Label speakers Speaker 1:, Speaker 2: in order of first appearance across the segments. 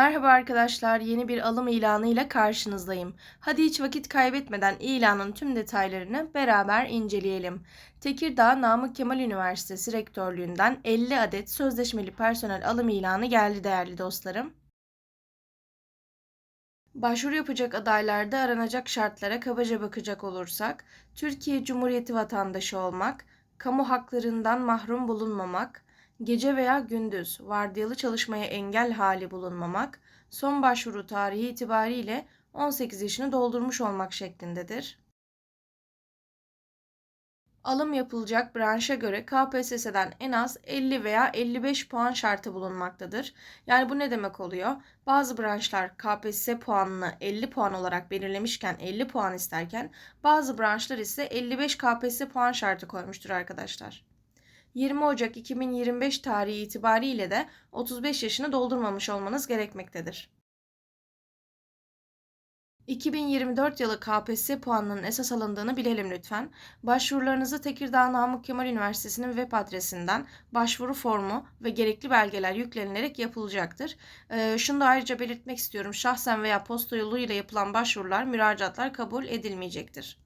Speaker 1: Merhaba arkadaşlar, yeni bir alım ilanı ile karşınızdayım. Hadi hiç vakit kaybetmeden ilanın tüm detaylarını beraber inceleyelim. Tekirdağ Namık Kemal Üniversitesi Rektörlüğünden 50 adet sözleşmeli personel alım ilanı geldi değerli dostlarım. Başvuru yapacak adaylarda aranacak şartlara kabaca bakacak olursak, Türkiye Cumhuriyeti vatandaşı olmak, kamu haklarından mahrum bulunmamak, gece veya gündüz vardiyalı çalışmaya engel hali bulunmamak, son başvuru tarihi itibariyle 18 yaşını doldurmuş olmak şeklindedir. Alım yapılacak branşa göre KPSS'den en az 50 veya 55 puan şartı bulunmaktadır. Yani bu ne demek oluyor? Bazı branşlar KPSS puanını 50 puan olarak belirlemişken 50 puan isterken bazı branşlar ise 55 KPSS puan şartı koymuştur arkadaşlar. 20 Ocak 2025 tarihi itibariyle de 35 yaşını doldurmamış olmanız gerekmektedir. 2024 yılı KPSS puanının esas alındığını bilelim lütfen. Başvurularınızı Tekirdağ Namık Kemal Üniversitesi'nin web adresinden başvuru formu ve gerekli belgeler yüklenilerek yapılacaktır. Ee, şunu da ayrıca belirtmek istiyorum. Şahsen veya posta yoluyla yapılan başvurular, müracaatlar kabul edilmeyecektir.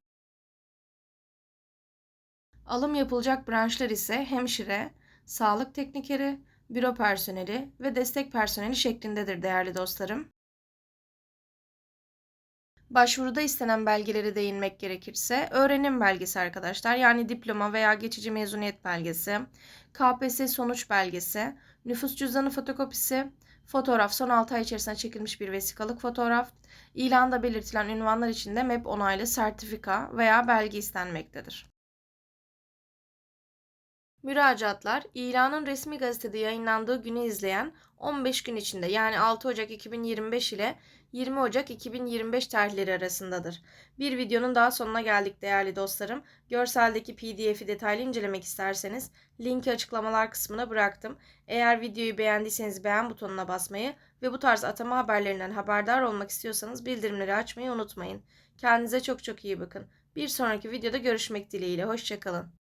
Speaker 1: Alım yapılacak branşlar ise hemşire, sağlık teknikeri, büro personeli ve destek personeli şeklindedir değerli dostlarım. Başvuruda istenen belgelere değinmek gerekirse öğrenim belgesi arkadaşlar yani diploma veya geçici mezuniyet belgesi, KPSS sonuç belgesi, nüfus cüzdanı fotokopisi, fotoğraf son 6 ay içerisinde çekilmiş bir vesikalık fotoğraf, ilanda belirtilen ünvanlar için de MEP onaylı sertifika veya belge istenmektedir. Müracaatlar ilanın resmi gazetede yayınlandığı günü izleyen 15 gün içinde yani 6 Ocak 2025 ile 20 Ocak 2025 tarihleri arasındadır. Bir videonun daha sonuna geldik değerli dostlarım. Görseldeki PDF'i detaylı incelemek isterseniz linki açıklamalar kısmına bıraktım. Eğer videoyu beğendiyseniz beğen butonuna basmayı ve bu tarz atama haberlerinden haberdar olmak istiyorsanız bildirimleri açmayı unutmayın. Kendinize çok çok iyi bakın. Bir sonraki videoda görüşmek dileğiyle. Hoşçakalın.